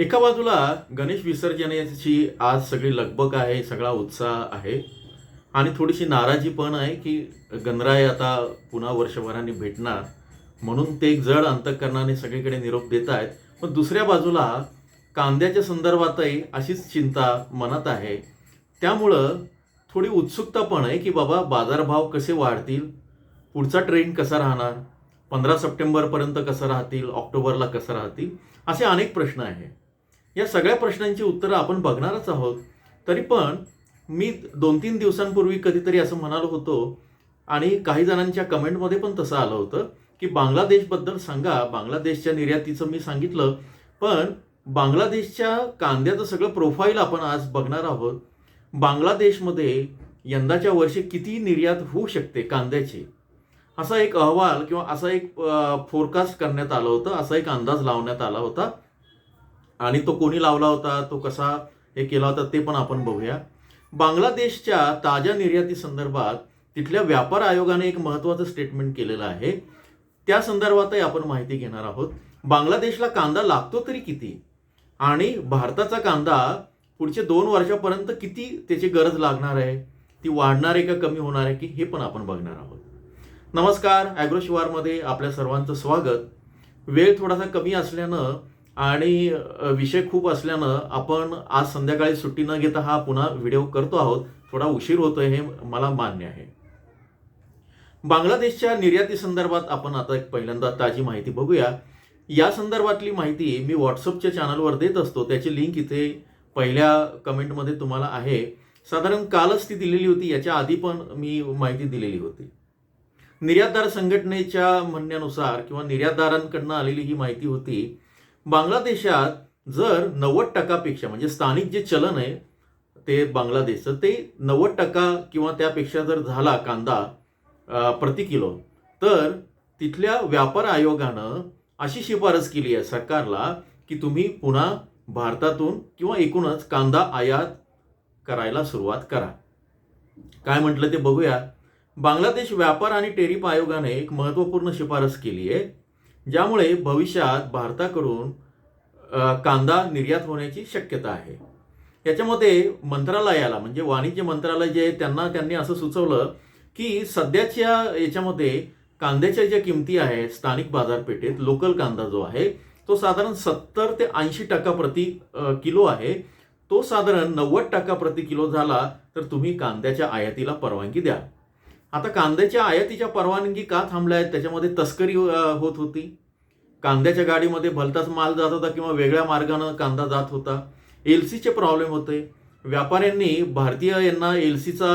एका बाजूला गणेश विसर्जनाची आज सगळी लगबग आहे सगळा उत्साह आहे. आणि थोडीशी नाराजी पण आहे की गणराय आता पुन्हा वर्षभराने भेटणार. म्हणून ते एक जड अंतकरणाने सगळीकडे निरोप देत आहेत पण दुसऱ्या बाजूला कांद्याच्या संदर्भातही अशीच चिंता मनात आहे. त्यामुळं थोडी उत्सुकता पण आहे की बाबा बाजारभाव कसे वाढतील? पुढचा ट्रेंड कसा राहणार? पंधरा सप्टेंबरपर्यंत कसं राहतील? ऑक्टोबरला कसं राहतील? असे अनेक प्रश्न आहे या सगळ्या प्रश्नांची उत्तरं आपण बघणारच आहोत. तरी पण मी दोन तीन दिवसांपूर्वी कधीतरी असं म्हणालो होतो आणि काही जणांच्या कमेंटमध्ये पण तसं आलं होतं की बांगलादेशबद्दल सांगा. बांगलादेशच्या निर्यातीचं मी सांगितलं. पण बांगलादेशच्या कांद्याचं सगळं प्रोफाईल आपण आज बघणार आहोत. बांगलादेशमध्ये यंदाच्या वर्षी किती निर्यात होऊ शकते कांद्याची? असा एक अहवाल किंवा असा एक फोरकास्ट करण्यात आलं होतं. असा एक अंदाज लावण्यात आला होता. आणि तो कोणी लावला होता तो कसा हे केला होता ते पण आपण बघूया. बांगलादेशच्या ताज्या निर्याती संदर्भात तिथल्या व्यापार आयोगाने एक महत्त्वाचं स्टेटमेंट केलेलं आहे. त्या संदर्भातही आपण माहिती घेणार आहोत. बांगलादेशला कांदा लागतो तरी किती? आणि भारताचा कांदा पुढचे दोन वर्षापर्यंत किती त्याची गरज लागणार आहे? ती वाढणार आहे का कमी होणार आहे की हे पण आपण बघणार आहोत. नमस्कार ॲग्रोशिवारमध्ये आपल्या सर्वांचं स्वागत. वेळ थोडासा कमी असल्यानं आणि विषय खूप असल्यानं आपण आज संध्याकाळी सुट्टी न घेता हा पुन्हा व्हिडिओ करतो आहोत. थोडा उशीर होतोय हे मला मान्य आहे. बांगलादेशच्या निर्याती संदर्भात आपण आता एक पहिल्यांदा ताजी माहिती बघूया. या संदर्भातली माहिती मी व्हॉट्सअपच्या चॅनलवर देत असतो. त्याची लिंक इथे पहिल्या कमेंटमध्ये तुम्हाला आहे. साधारण कालच ती दिलेली होती. याच्या आधी पण मी माहिती दिलेली होती. निर्यातदार संघटनेच्या म्हणण्यानुसार किंवा निर्यातदारांकडनं आलेली ही माहिती होती. बांगलादेशात जर नव्वद टक्कापेक्षा म्हणजे स्थानिक जे चलन आहे ते बांगलादेशचं ते नव्वद टक्का किंवा त्यापेक्षा जर झाला कांदा प्रति किलो तर तिथल्या व्यापार आयोगानं अशी शिफारस केली आहे सरकारला की तुम्ही पुन्हा भारतातून किंवा एकूणच कांदा आयात करायला सुरुवात करा. काय म्हटलं ते बघूया. बांगलादेश व्यापार आणि टेरिफ आयोगाने एक महत्त्वपूर्ण शिफारस केली आहे. ज्यामुळे भविष्यात भारताकडून कांदा निर्यात होण्याची शक्यता आहे. याच्यामध्ये मंत्रालयाला म्हणजे वाणिज्य मंत्रालय जे आहे त्यांना त्यांनी असं सुचवलं की सध्याच्या याच्यामध्ये कांद्याच्या ज्या किमती आहेत स्थानिक बाजारपेठेत लोकल कांदा जो आहे तो साधारण सत्तर ते ऐंशी टक्का प्रति किलो आहे. तो साधारण नव्वद टक्का प्रति किलो झाला तर तुम्ही कांद्याच्या आयातीला परवानगी द्या. आता कांद्याच्या आयातीच्या परवानगी का थांबल्या आहेत? त्याच्यामध्ये तस्करी होत होती. कांद्याच्या गाडीमध्ये भलताच माल जात होता किंवा वेगळ्या मार्गानं कांदा जात होता. एल सीचे प्रॉब्लेम होते. व्यापाऱ्यांनी भारतीय यांना एल सीचा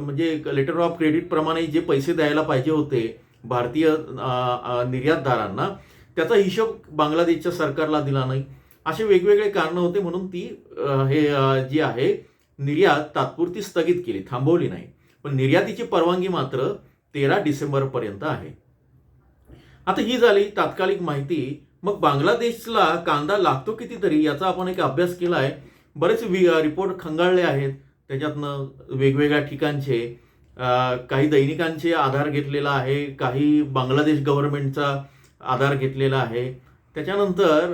म्हणजे लेटर ऑफ क्रेडिटप्रमाणे जे पैसे द्यायला पाहिजे होते भारतीय निर्यातदारांना त्याचा हिशोब बांगलादेशच्या सरकारला दिला नाही. असे वेगवेगळे कारणं होते म्हणून ती हे जी आहे निर्यात तात्पुरती स्थगित केली थांबवली नाही. पण निर्यातीची परवानगी मात्र तेरा डिसेंबरपर्यंत आहे. आता ही झाली तात्कालिक माहिती. मग बांगलादेशला कांदा लागतो कितीतरी याचा आपण एक अभ्यास केला आहे बरेच वि रिपोर्ट खंगाळले आहेत. त्याच्यातनं वेगवेगळ्या ठिकाणचे काही दैनिकांचे आधार घेतलेला आहे. काही बांगलादेश गव्हर्नमेंटचा आधार घेतलेला आहे. त्याच्यानंतर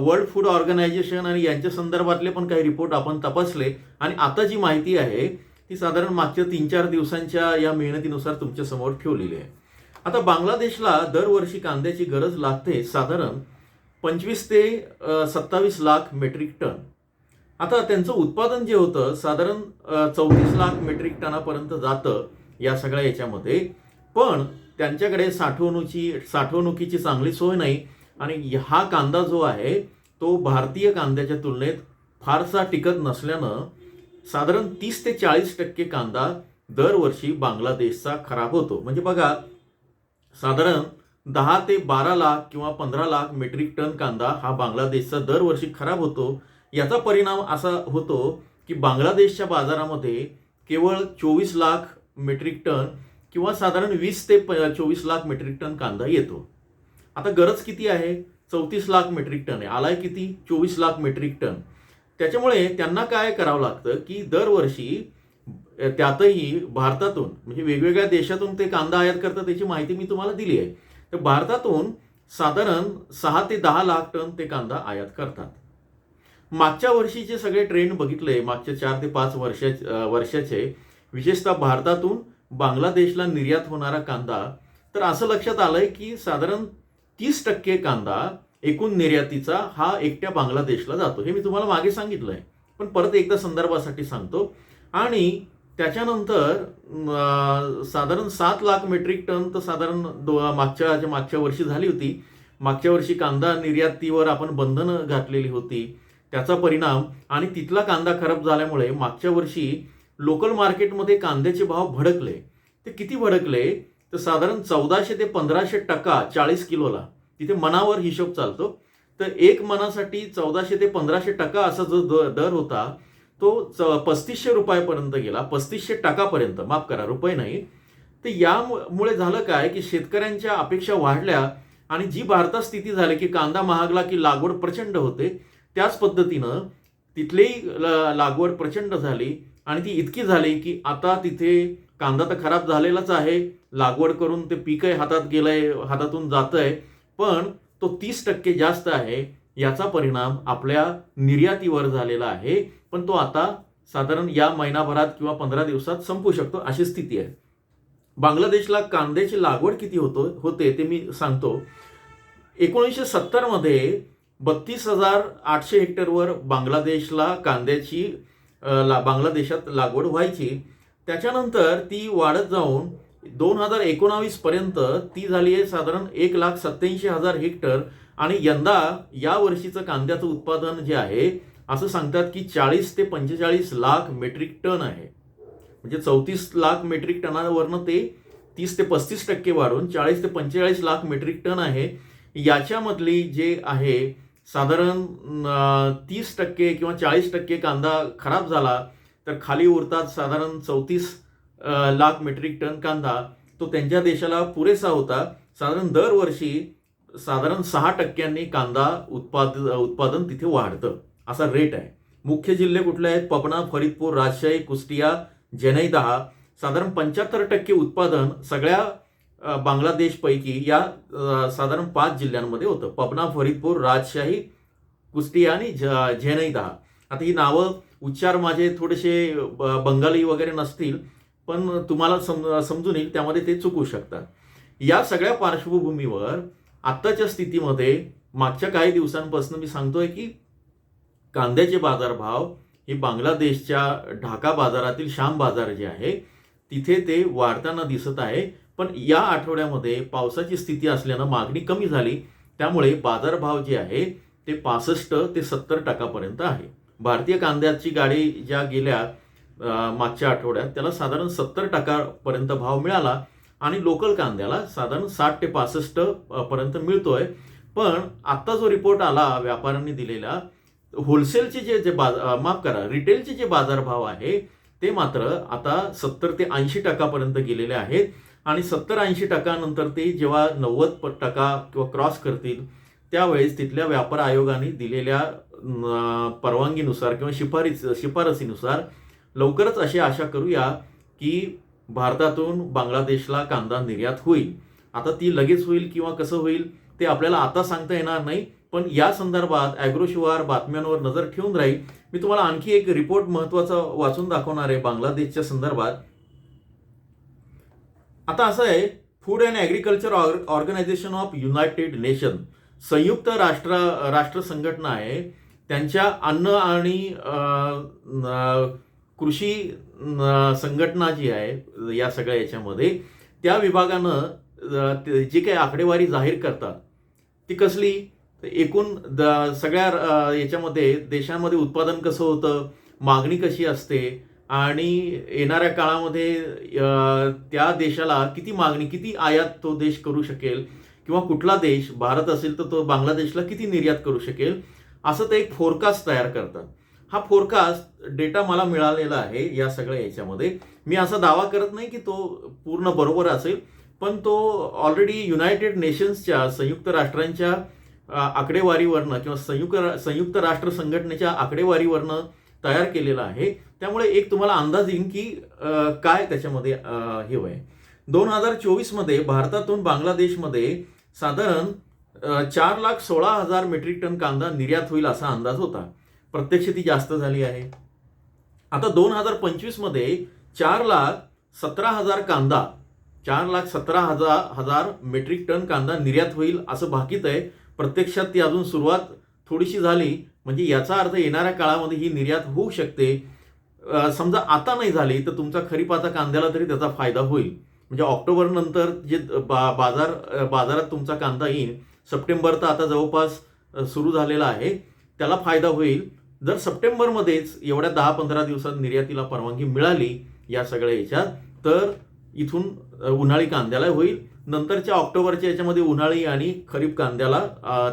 वर्ल्ड फूड ऑर्गनायझेशन आणि यांच्या संदर्भातले पण काही रिपोर्ट आपण तपासले. आणि आता जी माहिती आहे ती साधारण मागच्या तीन चार दिवसांच्या या मेहनतीनुसार तुमच्यासमोर ठेवलेली आहे. आता बांगलादेशला दरवर्षी कांद्याची गरज लागते साधारण पंचवीस ते सत्तावीस लाख मेट्रिक टन. आता त्यांचं उत्पादन जे होतं साधारण चौतीस लाख मेट्रिक टनापर्यंत जातं या सगळ्या याच्यामध्ये. पण त्यांच्याकडे साठवणुकीची साठवणुकीची चांगली सोय नाही आणि हा कांदा जो आहे तो भारतीय कांद्याच्या तुलनेत फारसा टिकत नसल्यानं साधारण तीस ते चाळीस टक्के कांदा दरवर्षी बांगलादेशचा खराब होतो. म्हणजे बघा साधारण दहा ते बारा लाख किंवा पंधरा लाख मेट्रिक टन कांदा हा बांगलादेशचा दरवर्षी खराब होतो. याचा परिणाम असा होतो की बांगलादेशच्या बाजारामध्ये केवळ चोवीस लाख मेट्रिक टन किंवा साधारण वीस ते प चोवीस लाख मेट्रिक टन कांदा येतो. आता गरज किती आहे? चौतीस लाख मेट्रिक टन आहे. आलाय किती? चोवीस लाख मेट्रिक टन. त्याच्यामुळे त्यांना काय करावं लागतं की दरवर्षी त्यातही भारतातून म्हणजे वेगवेगळ्या देशातून ते कांदा आयात करतात त्याची माहिती मी तुम्हाला दिली आहे. तर भारतातून साधारण सहा ते दहा लाख टन ते कांदा आयात करतात. मागच्या वर्षीचे सगळे ट्रेंड बघितले मागच्या चार ते पाच वर्षा वर्षाचे विशेषतः भारतातून बांगलादेशला निर्यात होणारा कांदा तर असं लक्षात आलंय की साधारण तीस टक्के कांदा एकूण निर्यातीचा हा एकट्या बांगलादेशला जातो. हे मी तुम्हाला मागे सांगितलं आहे पण परत एकदा संदर्भासाठी सांगतो. आणि त्याच्यानंतर साधारण सात लाख मेट्रिक टन तर साधारण दो मागच्या जे मागच्या वर्षी झाली होती मागच्या वर्षी कांदा निर्यातीवर आपण बंधनं घातलेली होती. त्याचा परिणाम आणि तिथला कांदा खराब झाल्यामुळे मागच्या वर्षी लोकल मार्केटमध्ये कांद्याचे भाव भडकले. ते किती भडकले? तर साधारण चौदाशे ते पंधराशे टक्का चाळीस किलोला. तिथे मनावर हिशोब चालतो. तर एक मनासाठी चौदाशे ते पंधराशे टक्का असा जो दर होता तो च- पस्तीसशे रुपयापर्यंत गेला. पस्तीसशे टक्कापर्यंत. माफ करा रुपये नाही. तर यामुळे झालं काय की शेतकऱ्यांच्या अपेक्षा वाढल्या आणि जी भारतात स्थिती झाली की कांदा महागला की लागवड प्रचंड होते त्याच पद्धतीनं तिथलीही लागवड प्रचंड झाली आणि ती इतकी झाली की आता तिथे कांदा तर खराब झालेलाच आहे. लागवड करून ते पीकही हातात गेलंय हातातून जातंय. पण तो तीस टक्के जास्त आहे याचा परिणाम आपल्या निर्यातीवर झालेला आहे. पण तो आता साधारण या महिनाभरात किंवा पंधरा दिवसात संपू शकतो अशी स्थिती आहे. बांगलादेशला कांद्याची लागवड किती होतो होते ते मी सांगतो. एकोणीसशे सत्तरमध्ये बत्तीस हजार आठशे हेक्टरवर बांगलादेशला कांद्याची ला बांगलादेशात लागवड व्हायची. त्याच्यानंतर ती वाढत जाऊन दोन हजार एकोणावीस पर्यंत ती झाली आहे साधारण एक लाख सत्याऐंशी हजार हेक्टर. आणि यंदा या वर्षीचं कांद्याचं उत्पादन जे आहे असं सांगतात की चाळीस ते पंचेचाळीस लाख मेट्रिक टन आहे. म्हणजे चौतीस लाख मेट्रिक टनावरनं ते तीस ते पस्तीस टक्के वाढून चाळीस ते पंचेचाळीस लाख मेट्रिक टन आहे. याच्यामधली जे आहे साधारण तीस टक्के किंवा चाळीस टक्के कांदा खराब झाला तर खाली उरतात साधारण चौतीस लाख मेट्रिक टन कांदा तो त्यांच्या देशाला पुरेसा होता. साधारण दरवर्षी साधारण सहा टक्क्यांनी कांदा उत्पाद उत्पादन तिथे वाढतं. असा रेट आहे. मुख्य जिल्हे कुठले आहेत? पपना फरीदपूर राजशाही कुस्टिया जेनैदहा साधारण पंच्याहत्तर टक्के उत्पादन सगळ्या बांगलादेशपैकी या साधारण पाच जिल्ह्यांमध्ये होतं. पपना फरीदपूर राजशाही कुस्टिया आणि ज- झेनैदहा आता ही नावं उच्चार माझे थोडेसे ब- बंगाली वगैरे नसतील. पण तुम्हाला सम समजून येईल त्यामध्ये ते चुकू शकतात. या सगळ्या पार्श्वभूमीवर आत्ताच्या स्थितीमध्ये मागच्या काही दिवसांपासून मी सांगतोय की कांद्याचे बाजारभाव हे बांगलादेशच्या ढाका बाजारातील श्याम बाजार जे आहे तिथे ते वाढताना दिसत आहे. पण या आठवड्यामध्ये पावसाची स्थिती असल्यानं मागणी कमी झाली. त्यामुळे बाजारभाव जे आहे ते पासष्ट ते सत्तर टक्कापर्यंत आहे. भारतीय कांद्याची गाडी ज्या गेल्या मागच्या आठवड्यात त्याला साधारण सत्तर टक्कापर्यंत भाव मिळाला आणि लोकल कांद्याला साधारण साठ ते पासष्ट पर्यंत मिळतोय. पण आत्ता जो रिपोर्ट आला व्यापाऱ्यांनी दिलेला होलसेलचे जे जे बाजार माफ करा रिटेलचे जे बाजारभाव आहे ते मात्र आता सत्तर ते ऐंशी टक्कापर्यंत गेलेले आहेत. आणि सत्तर ऐंशी टक्कानंतर ते जेव्हा नव्वद टक्का किंवा क्रॉस करतील त्यावेळेस तिथल्या व्यापार आयोगाने दिलेल्या परवानगीनुसार किंवा शिफारीस शिफारसीनुसार लवकरच अशी आशा करूया की भारतातून बांगलादेशला कांदा निर्यात होईल. आता ती लगेच होईल किंवा कसं होईल ते आपल्याला आता सांगता येणार नाही पण या संदर्भात ॲग्रोशिवार बातम्यांवर नजर ठेवून राहील. मी तुम्हाला आणखी एक रिपोर्ट महत्त्वाचा वाचून दाखवणार आहे बांगलादेशच्या संदर्भात. आता असं आहे food and agriculture organisation of united nation संयुक्त राष्ट्र राष्ट्र संघटना आहे. त्यांच्या अन्न आणि कृषी संघटना जी आहे या सगळ्या याच्यामध्ये त्या विभागानं जी काही आकडेवारी जाहीर करतात ती कसली? एकूण द सगळ्या याच्यामध्ये देशामध्ये उत्पादन कसं होतं? मागणी कशी असते? आणि येणाऱ्या काळामध्ये त्या देशाला किती मागणी किती आयात तो देश करू शकेल? किंवा कुठला देश भारत असेल तर तो बांगलादेशला किती निर्यात करू शकेल? असं ते एक फोरकास्ट तयार करतात. हा फोरकास्ट डेटा मला मिळालेला आहे या सगळ्या याच्यामध्ये. मी असा दावा करत नाही की तो पूर्ण बरोबर असेल पण तो ऑलरेडी युनायटेड नेशन्सच्या संयुक्त राष्ट्रांच्या आकडेवारीवरनं किंवा संयुक्त संयुक्त राष्ट्र संघटनेच्या आकडेवारीवरनं तयार केलेला आहे. त्यामुळे एक तुम्हाला अंदाज येईन की काय त्याच्यामध्ये हे वय दोन हजार चोवीसमध्ये भारतातून बांगलादेशमध्ये साधारण चार लाख सोळा हजार मेट्रिक टन कांदा निर्यात होईल असा अंदाज होता. प्रत्यक्ष ती जास्त झाली आहे. आता दोन हजार पंचवीसमध्ये चार लाख सतरा हजार कांदा चार लाख सतरा हजार हजार मेट्रिक टन कांदा निर्यात होईल असं भाकीत आहे. प्रत्यक्षात ती अजून सुरुवात थोडीशी झाली. म्हणजे याचा अर्थ येणाऱ्या काळामध्ये ही निर्यात होऊ शकते. समजा आता नाही झाली तर तुमचा खरीपाचा कांद्याला तरी त्याचा फायदा होईल. म्हणजे ऑक्टोबरनंतर जे बा बाजार बाजारात तुमचा कांदा येईल सप्टेंबर तर आता जवळपास सुरू झालेला आहे. त्याला फायदा होईल. जर सप्टेंबरमध्येच एवढ्या दहा पंधरा दिवसात निर्यातीला परवानगी मिळाली या सगळ्या याच्यात तर इथून उन्हाळी कांद्याला होईल. नंतरच्या ऑक्टोबरच्या याच्यामध्ये उन्हाळी आणि खरीप कांद्याला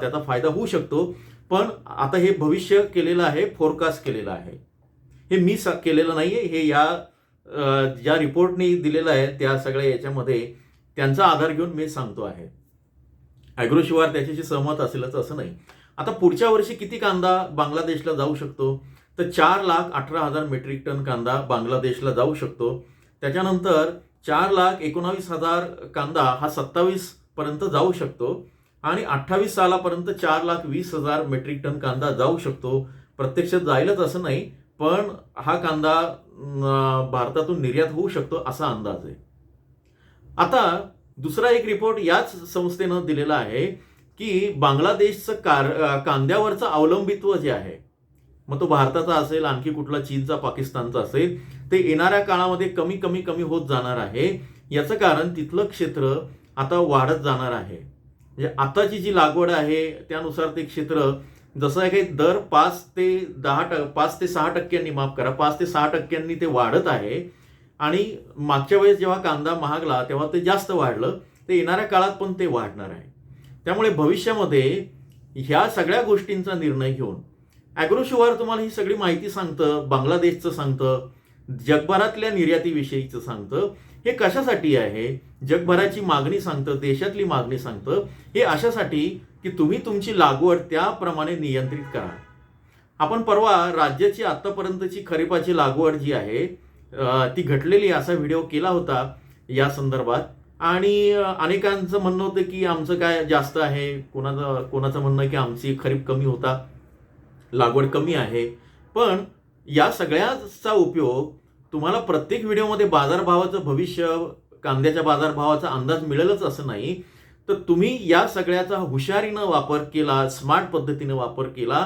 त्याचा फायदा होऊ शकतो. पण आता हे भविष्य केलेलं आहे फोरकास्ट केलेलं आहे. हे मी सा केलेलं नाही आहे हे या ज्या रिपोर्टनी दिलेलं आहे त्या सगळ्या याच्यामध्ये त्यांचा आधार घेऊन मी सांगतो आहे. ॲग्रोशिवार त्याच्याशी सहमत असेलच असं नाही. आता पुढच्या वर्षी किती कांदा बांगलादेशला जाऊ शकतो? तर चार लाख अठरा हजार मेट्रिक टन कांदा बांगलादेशला जाऊ शकतो. त्याच्यानंतर चार लाख एकोणावीस हजार कांदा हा सत्तावीस पर्यंत जाऊ शकतो. आणि अठ्ठावीस सालापर्यंत चार लाख वीस हजार मेट्रिक टन कांदा जाऊ शकतो. प्रत्यक्षात जाईलच असं नाही पण हा कांदा भारतातून निर्यात होऊ शकतो असा अंदाज आहे. आता दुसरा एक रिपोर्ट याच संस्थेनं दिलेला आहे. की बांगलादेशचं कार कांद्यावरचं अवलंबित्व जे आहे मग तो भारताचा असेल आणखी कुठला चीनचा पाकिस्तानचा असेल ते येणाऱ्या काळामध्ये कमी कमी कमी होत जाणार आहे. याचं कारण तिथलं क्षेत्र आता वाढत जाणार आहे. म्हणजे आताची जी लागवड आहे त्यानुसार ते क्षेत्र जसं आहे काही दर पाच ते दहा ट पाच ते सहा टक्क्यांनी माफ करा पाच ते सहा टक्क्यांनी ते वाढत आहे. आणि मागच्या वेळेस जेव्हा कांदा महागला तेव्हा ते जास्त वाढलं ते येणाऱ्या काळात पण ते वाढणार आहे. त्यामुळे भविष्यामध्ये ह्या सगळ्या गोष्टींचा निर्णय घेऊन ॲग्रोशिवार तुम्हाला ही सगळी माहिती सांगतं बांगलादेशचं सांगतं जगभरातल्या निर्यातीविषयीचं सांगतं हे कशासाठी आहे जगभराची मागणी सांगतं देशातली मागणी सांगतं हे अशासाठी की तुम्ही तुमची लागवड त्याप्रमाणे नियंत्रित करा. आपण परवा राज्याची आत्तापर्यंतची खरीपाची लागवड जी आहे ती घटलेली असा व्हिडिओ केला होता या संदर्भात. आणि अनेकांचं म्हणणं होतं की आमचं काय जास्त आहे कोणाचं कोणाचं म्हणणं की आमची खरीप कमी होता लागवड कमी आहे. पण या सगळ्याचा उपयोग तुम्हाला प्रत्येक व्हिडिओमध्ये बाजारभावाचं भविष्य कांद्याच्या बाजारभावाचा अंदाज मिळेलच असं नाही. तर तुम्ही या सगळ्याचा हुशारीनं वापर केला स्मार्ट पद्धतीनं वापर केला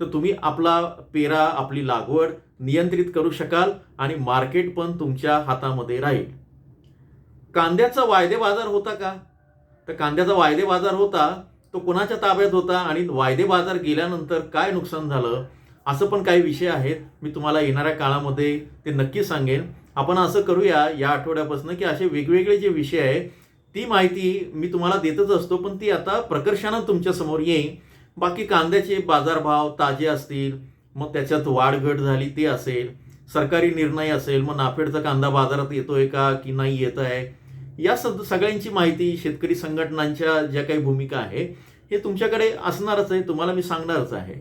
तर तुम्ही आपला पेरा आपली लागवड नियंत्रित करू शकाल आणि मार्केट पण तुमच्या हातामध्ये राहील. कांद्याचा वायदे बाजार होता का? तर कांद्याचा वायदे बाजार होता तो कोणाच्या ताब्यात होता आणि वायदे बाजार गेल्यानंतर काय नुकसान झालं? असं पण काही विषय आहेत. मी तुम्हाला येणाऱ्या काळामध्ये ते नक्की सांगेन. आपण असं करूया या आठवड्यापासून की असे वेगवेगळे जे विषय आहे ती माहिती मी तुम्हाला देतच असतो पण ती आता प्रकर्षानं तुमच्यासमोर येईन. येईल बाकी कांद्याचे बाजारभाव ताजे असतील मग त्याच्यात वाढघट झाली ते असेल सरकारी निर्णय असेल मग नाफेडचा कांदा बाजारात येतोय का की नाही येत आहे या सद सगळ्यांची माहिती शेतकरी संघटनांच्या ज्या काही भूमिका आहे हे तुमच्याकडे असणारच आहे तुम्हाला मी सांगणारच आहे.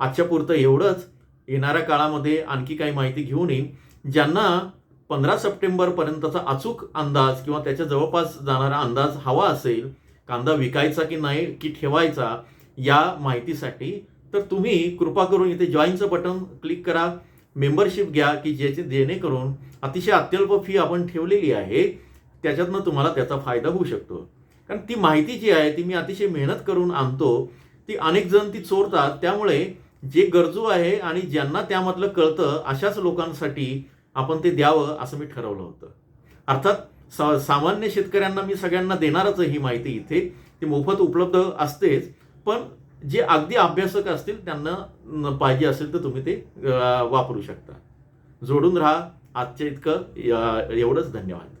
आजच्या पुरतं एवढंच. येणाऱ्या काळामध्ये आणखी काही माहिती घेऊन येईन. ज्यांना पंधरा सप्टेंबरपर्यंतचा अचूक अंदाज किंवा त्याच्या जवळपास जाणारा अंदाज हवा असेल कांदा विकायचा की नाही की ठेवायचा या माहितीसाठी तर तुम्ही कृपा करून इथे जॉईनचं बटन क्लिक करा. मेंबरशिप घ्या की ज्याचे जेणेकरून अतिशय अत्यल्प फी आपण ठेवलेली आहे. त्याच्यातनं तुम्हाला त्याचा फायदा होऊ शकतो. कारण ती माहिती जी आहे ती मी अतिशय मेहनत करून आणतो. ती अनेक जण ती चोरतात. त्यामुळे जे गरजू आहे आणि ज्यांना त्यामधलं कळतं अशाच लोकांसाठी आपण ते द्यावं असं मी ठरवलं होतं. अर्थात सा सामान्य शेतकऱ्यांना मी सगळ्यांना देणारच ही माहिती इथे. ती मोफत उपलब्ध असतेच. पण जे अगदी अभ्यासक असतील त्यांना पाहिजे असेल तर तुम्ही ते वापरू शकता. जोडून राहा. आजच्या इतकं. एवढंच. धन्यवाद.